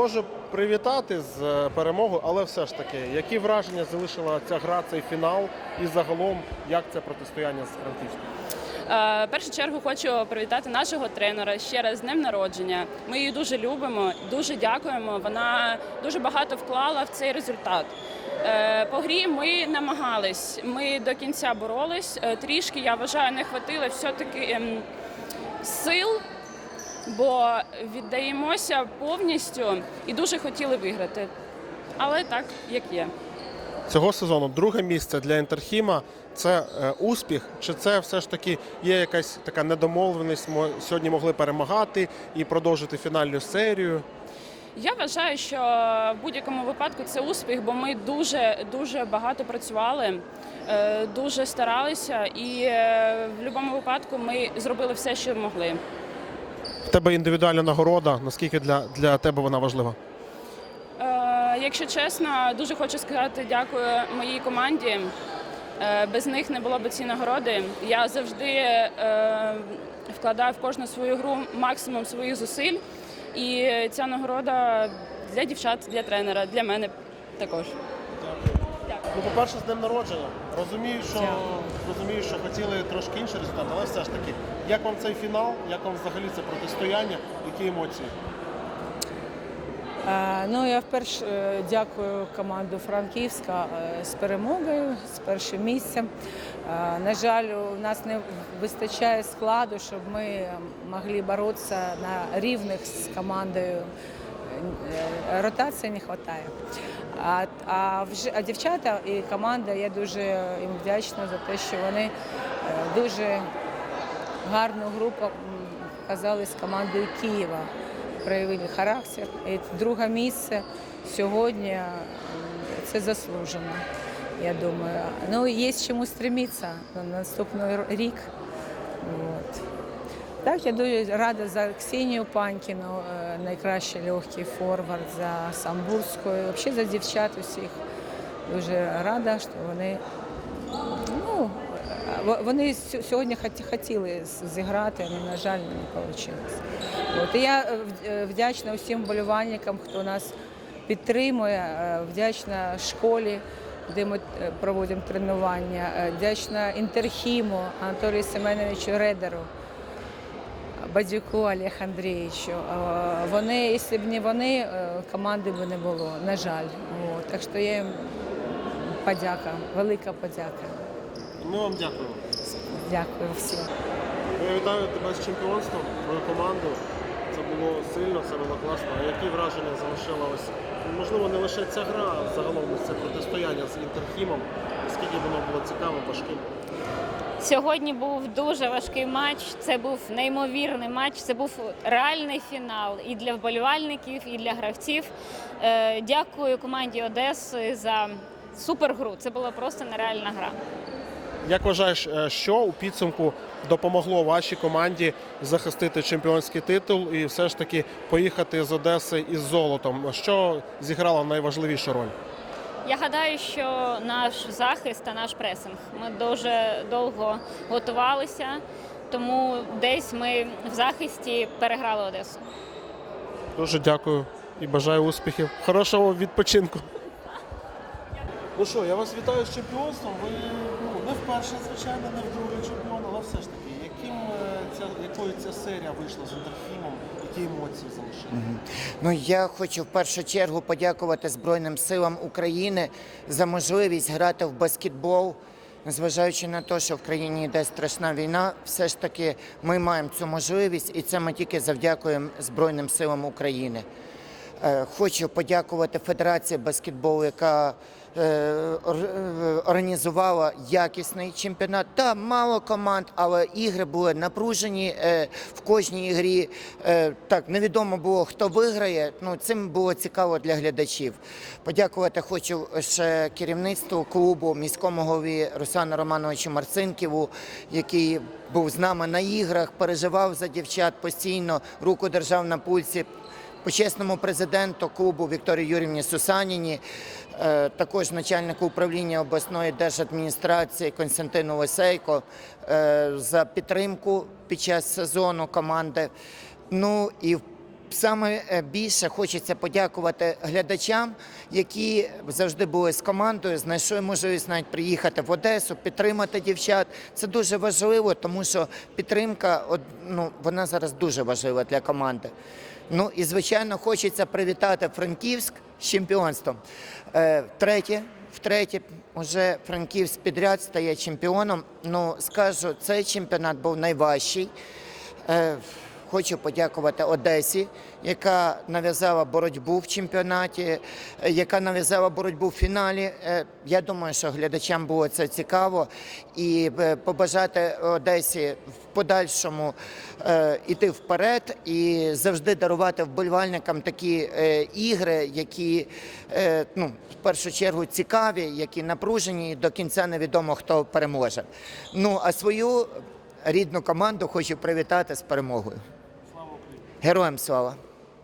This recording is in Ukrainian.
Можу привітати з е, перемогою, але все ж таки, які враження залишила ця гра, цей фінал, і загалом як це протистояння з Франківськом? Е, В першу чергу хочу привітати нашого тренера ще раз з днем народження. Ми її дуже любимо, дуже дякуємо. Вона дуже багато вклала в цей результат. Е, По грі ми намагались, ми до кінця боролись. Трішки я вважаю, не хватило все-таки ем, сил, бо віддаємося повністю і дуже хотіли виграти. Але так, як є. Цього сезону друге місце для Інтерхіма це е, успіх, чи це все ж таки є якась така недомовленість? Мо- Сьогодні могли перемагати і продовжити фінальну серію. Я вважаю, що в будь-якому випадку це успіх, бо ми дуже дуже багато працювали, е, дуже старалися, і е, в будь-якому випадку ми зробили все, що могли. В тебе індивідуальна нагорода. Наскільки для, для тебе вона важлива? Е, Якщо чесно, дуже хочу сказати дякую моїй команді. Е, Без них не було б цієї нагороди. Я завжди е, вкладаю в кожну свою гру максимум своїх зусиль. І ця нагорода для дівчат, для тренера, для мене також. Ну, по-перше, з днем народження. Розумію, що розумію, що хотіли трошки інший результат, але все ж таки, як вам цей фінал, як вам взагалі це протистояння, які емоції? Е, Ну, я вперше е, дякую команду Франківська е, з перемогою, з першим місцем. Е, На жаль, у нас не вистачає складу, щоб ми могли боротися на рівних з командою. Е, Ротації не вистачає. А, а, а дівчата і команда, я дуже їм вдячна за те, що вони е, дуже гарну групу м, показали з командою Києва. Проявили характер. І друге місце сьогодні це заслужено. Я думаю. Ну, є з чому стремитися на наступний рік. От. Так, я дуже рада за Ксенію Панькіну, е, найкращий легкий форвард, за Самбурську, і взагалі за дівчат усіх. Дуже рада, що вони ну, вони сьогодні хотіли зіграти, але, на жаль, не вийшло. От, і я е, е, вдячна усім вболівальникам, хто нас підтримує, вдячна школі, де ми проводимо тренування, вдячна Інтерхіму Анатолію Семеновичу Редеру. Бадюку Олег Андрійовичу. Е, Вони, якщо б не вони, е, команди б не було, на жаль. От. Так що є їм подяка, велика подяка. Ми вам дякуємо. Дякую всім. Я вітаю тебе з чемпіонством, твою команду. Це було сильно, це було класно. А які враження залишила ось, можливо, не лише ця гра, а загалом це протистояння з Інтерхімом, наскільки воно було цікавим, важким. Сьогодні був дуже важкий матч. Це був неймовірний матч. Це був реальний фінал і для вболівальників, і для гравців. Е, Дякую команді Одеси за супергру. Це була просто нереальна гра. Як вважаєш, е, що у підсумку допомогло вашій команді захистити чемпіонський титул і все ж таки поїхати з Одеси із золотом? Що зіграло найважливішу роль? Я гадаю, що наш захист та наш пресинг. Ми дуже довго готувалися, тому десь ми в захисті переграли Одесу. Дуже дякую і бажаю успіхів. Хорошого відпочинку. Ну що, я вас вітаю з чемпіонством. Ви ну, не вперше, звичайно, не вдруге чемпіон, але все ж таки, якою ця серія вийшла з Інтерхімом, які емоції залишили? Ну я хочу в першу чергу подякувати Збройним силам України за можливість грати в баскетбол. Незважаючи на те, що в країні йде страшна війна, все ж таки ми маємо цю можливість, і це ми тільки завдякуємо Збройним силам України. Е, Хочу подякувати Федерації баскетболу, яка е, ор- організувала якісний чемпіонат. Та мало команд, але ігри були напружені е, в кожній ігрі. Так, невідомо було, хто виграє. Ну, цим було цікаво для глядачів. Подякувати хочу ще керівництву клубу, міському голові Руслану Романовичу Марцинківу, який був з нами на іграх, переживав за дівчат постійно, руку держав на пульсі почесному президенту клубу Вікторії Юрівні Сусаніні, е, також начальнику управління обласної держадміністрації Константину Лисейко е, за підтримку під час сезону команди. Ну і саме е, більше хочеться подякувати глядачам, які завжди були з командою, знайшли можливість навіть приїхати в Одесу, підтримати дівчат. Це дуже важливо, тому що підтримка ну, вона зараз дуже важлива для команди. Ну і звичайно, хочеться привітати Франківськ з чемпіонством. Е, Втретє, втретє, вже Франківськ підряд стає чемпіоном. Ну скажу, цей чемпіонат був найважчий. Хочу подякувати Одесі, яка нав'язала боротьбу в чемпіонаті, е, яка нав'язала боротьбу в фіналі. Е, Я думаю, що глядачам було це цікаво. І е, побажати Одесі в подальшому іти вперед і завжди дарувати вболівальникам такі ігри, які ну, в першу чергу цікаві, які напружені, і до кінця невідомо хто переможе. Ну а свою рідну команду хочу привітати з перемогою. Героям слава!